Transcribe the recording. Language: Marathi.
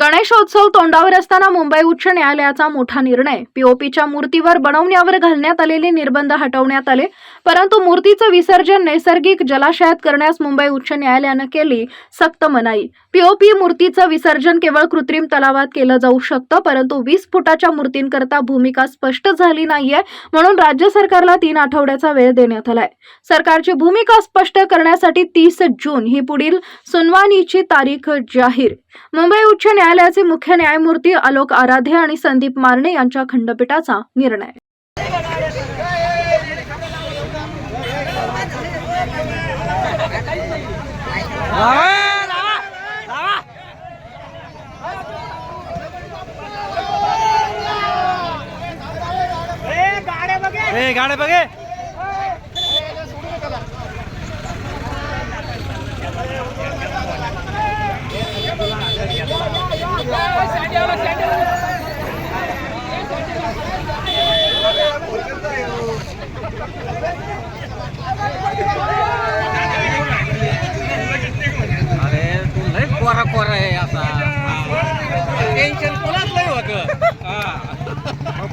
गणेशोत्सव तोंडावर असताना मुंबई उच्च न्यायालयाचा मोठा निर्णय. पीओपीच्या मूर्तीवर बनवण्यावर घालण्यात आलेले निर्बंध हटवण्यात आले. परंतु मूर्तीचं विसर्जन नैसर्गिक जलाशयात करण्यास मुंबई उच्च न्यायालयानं केली सक्त मनाई. पीओपी मूर्तीचं विसर्जन केवळ कृत्रिम तलावात केलं जाऊ शकतं परंतु वीस फुटाच्या मूर्तींकरता भूमिका स्पष्ट झाली नाहीये म्हणून राज्य सरकारला तीन आठवड्याचा वेळ देण्यात आलाय. सरकारची भूमिका स्पष्ट करण्यासाठी तीस जून ही पुढील सुनावणीची तारीख जाहीर. मुंबई उच्च न्यायालयाचे मुख्य न्यायमूर्ती आलोक आराधे आणि संदीप मारणे यांच्या खंडपीठाचा निर्णय. गाड्या बघे.